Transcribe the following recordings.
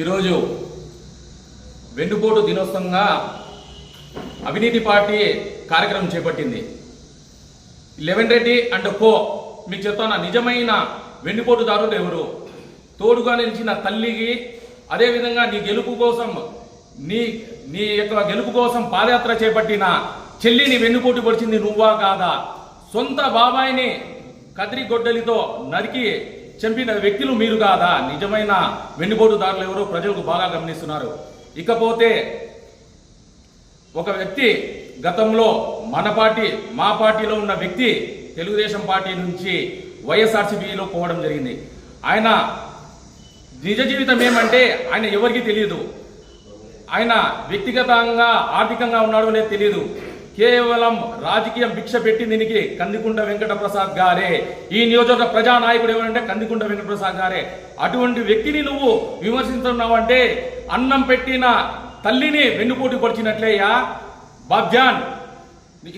ఈరోజు వెన్నుపోటు దినోత్సవంగా అవినీతి పార్టీ కార్యక్రమం చేపట్టింది. లెవెన్ రెడ్డి అండ్ కో మీకు చెప్తాను నిజమైన వెన్నుపోటుదారులు ఎవరు? తోడుగా నిలిచిన తల్లికి అదేవిధంగా నీ గెలుపు కోసం నీ నీ యొక్క గెలుపు కోసం పాదయాత్ర చేపట్టిన చెల్లిని వెన్నుపోటు పొడిచింది నువ్వా కాదా? సొంత బాబాయిని కదిరి గొడ్డలితో నరికి చంపిన వ్యక్తులు మీరు కాదా? నిజమైన వెన్నుపోటుదారులు ఎవరో ప్రజలకు బాగా గమనిస్తున్నారు. ఇకపోతే ఒక వ్యక్తి గతంలో మన పార్టీ మా పార్టీలో ఉన్న వ్యక్తి తెలుగుదేశం పార్టీ నుంచి వైఎస్ఆర్సీపీలో పోవడం జరిగింది. ఆయన నిజ జీవితం ఏమంటే ఆయన ఎవరికి తెలియదు. ఆయన వ్యక్తిగతంగా ఆర్థికంగా ఉన్నాడో అనేది తెలియదు. కేవలం రాజకీయం భిక్ష పెట్టి దీనికి కందికుంట వెంకట ప్రసాద్ గారే. ఈ నియోజకవర్గ ప్రజానాయకుడు ఎవరంటే కందికుంట వెంకట ప్రసాద్ గారే. అటువంటి వ్యక్తిని నువ్వు విమర్శిస్తున్నావంటే అన్నం పెట్టిన తల్లిని వెన్నుపోటు పొడిచినట్లేయా బాబ్జాన్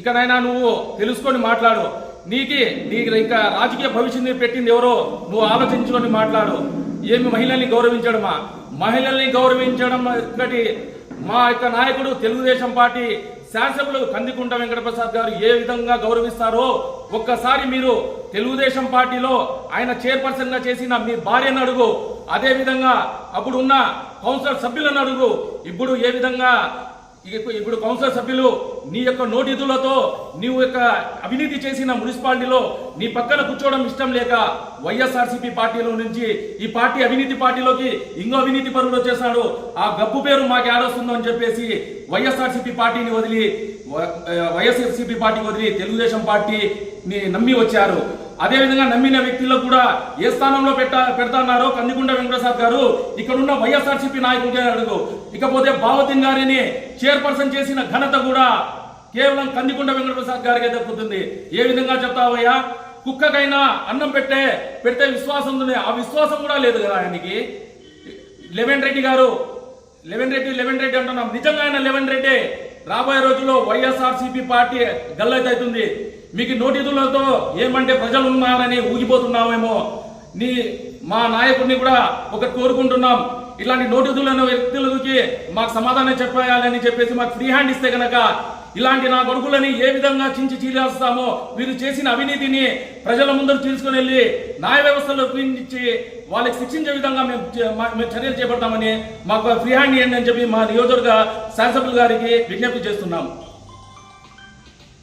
ఇకనైనా నువ్వు తెలుసుకొని మాట్లాడు. నీకి నీకు ఇంకా రాజకీయ భవిష్యత్తు పెట్టింది ఎవరో నువ్వు ఆలోచించుకొని మాట్లాడు. ఏమి మహిళల్ని గౌరవించడమా? మహిళల్ని గౌరవించడం ఒకటి మా యొక్క నాయకుడు తెలుగుదేశం పార్టీ శాసకులు కందికుంట వెంకటప్రసాద్ గారు ఏ విధంగా గౌరవిస్తారో ఒక్కసారి మీరు తెలుగుదేశం పార్టీలో ఆయన చైర్పర్సన్గా చేసిన మీ భార్యను అడుగు. అదే విధంగా అప్పుడు ఉన్న కౌన్సిలర్ సభ్యులను అడుగు. ఇప్పుడు ఏ విధంగా ఇక- ఇప్పుడు కౌన్సిలర్ సభ్యులు నీ యొక్క నోటిదులతో నీవు యొక్క అవినీతి చేసిన మున్సిపాలిటీలో నీ పక్కన కూర్చోవడం ఇష్టం లేక వైఎస్ఆర్సీపీ పార్టీలో నుంచి ఈ పార్టీ అవినీతి పార్టీలోకి ఇంకో అవినీతి పరుడు వచ్చేసాడు ఆ గబ్బు పేరు మాకు ఏడొస్తుందో అని చెప్పేసి వైఎస్ఆర్సీపీ పార్టీని వదిలి వ- వైఎస్ఆర్సీపీ పార్టీ వదిలి తెలుగుదేశం పార్టీని నమ్మి వచ్చారు. అదే విధంగా నమ్మిన వ్యక్తులకు కూడా ఏ స్థానంలో పెట్ట పెడతాన్నారో కందికుంట వెంకటప్రసాద్ గారు ఇక్కడ ఉన్న వైఎస్ఆర్సీపీ నాయకులకే అడుగు. ఇకపోతే భావతిన్ గారిని చైర్పర్సన్ చేసిన ఘనత కూడా కేవలం కందిగుండ వెంకటప్రసాద్ గారికి దక్కుతుంది. ఏ విధంగా చెప్తావయ్యా? కుక్కకైనా అన్నం పెట్టే పెడితే విశ్వాసం ఉంది. ఆ విశ్వాసం కూడా లేదు కదా ఆయనకి. లెవెన్ రెడ్డి గారు లెవెన్ రెడ్డి లెవెన్ రెడ్డి అంటున్నాం. నిజంగా ఆయన లెవెన్ రెడ్డి. రాబోయే రోజుల్లో వైఎస్ఆర్సీపీ పార్టీ గల్లైతుంది మీకు నోటీసులతో ఏమంటే ప్రజలు ఉన్నారని ఊగిపోతున్నామేమో నీ మా నాయకుడిని కూడా ఒక కోరుకుంటున్నాం. ఇలాంటి నోటీసులైన వ్యక్తులకి మాకు సమాధానం చెప్పాలని చెప్పేసి మాకు ఫ్రీ హ్యాండ్ ఇస్తే కనుక ఇలాంటి నా కొడుకులని ఏ విధంగా చించి చీలేస్తామో వీరు చేసిన అవినీతిని ప్రజల ముందర తీసుకుని వెళ్ళి న్యాయ వ్యవస్థలో ఇచ్చి వాళ్ళకి శిక్షించే విధంగా మేము మేము చర్యలు చేపడతామని మాకు ఫ్రీ హ్యాండ్ ఇవ్వండి అని చెప్పి మా నియోజకవర్గ శాసనసభ్యులు గారికి విజ్ఞప్తి చేస్తున్నాం.